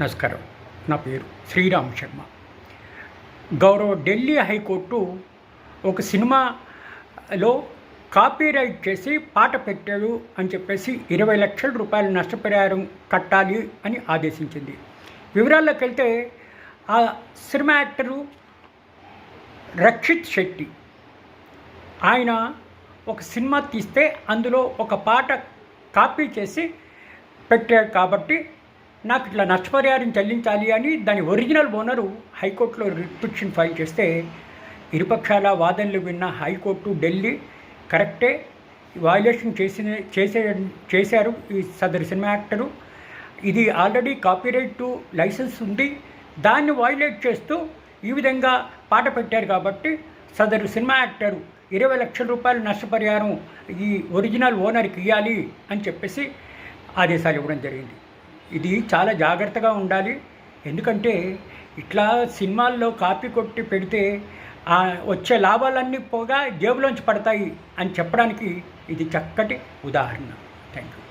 నమస్కారం. నా పేరు శ్రీరామ్ శర్మ. గౌరవ ఢిల్లీ హైకోర్టు ఒక సినిమాలో కాపీరైట్ చేసి పాట పెట్టాడు అని చెప్పేసి ఇరవై లక్షల రూపాయలు నష్టపరిహారం కట్టాలి అని ఆదేశించింది. వివరాల్లోకి వెళ్తే ఆ సినిమా యాక్టరు రక్షిత్ శెట్టి. ఆయన ఒక సినిమా తీస్తే అందులో ఒక పాట కాపీ చేసి పెట్టాడు కాబట్టి నాకు ఇట్లా నష్టపరిహారం చెల్లించాలి అని దాని ఒరిజినల్ ఓనరు హైకోర్టులో రిపిటిషన్ ఫైల్ చేస్తే ఇరుపక్షాల వాదనలు విన్న హైకోర్టు ఢిల్లీ కరెక్టే వయలేషన్ చేసిన చేసే చేశారు ఈ సదరు సినిమా యాక్టరు. ఇది ఆల్రెడీ కాపీరైట్ లైసెన్స్ ఉంది. దాన్ని వైలేట్ చేస్తూ ఈ విధంగా పాట పెట్టారు కాబట్టి సదరు సినిమా యాక్టరు ఇరవై లక్షల రూపాయలు నష్టపరిహారం ఈ ఒరిజినల్ ఓనర్కి ఇవ్వాలి అని చెప్పేసి ఆదేశాలు ఇవ్వడం జరిగింది. ఇది చాలా జాగ్రత్తగా ఉండాలి. ఎందుకంటే ఇట్లా సినిమాల్లో కాపీ కొట్టి పెడితే వచ్చే లాభాలన్నీ పోగా జేబులోంచి పడతాయి అని చెప్పడానికి ఇది చక్కటి ఉదాహరణ. Thank you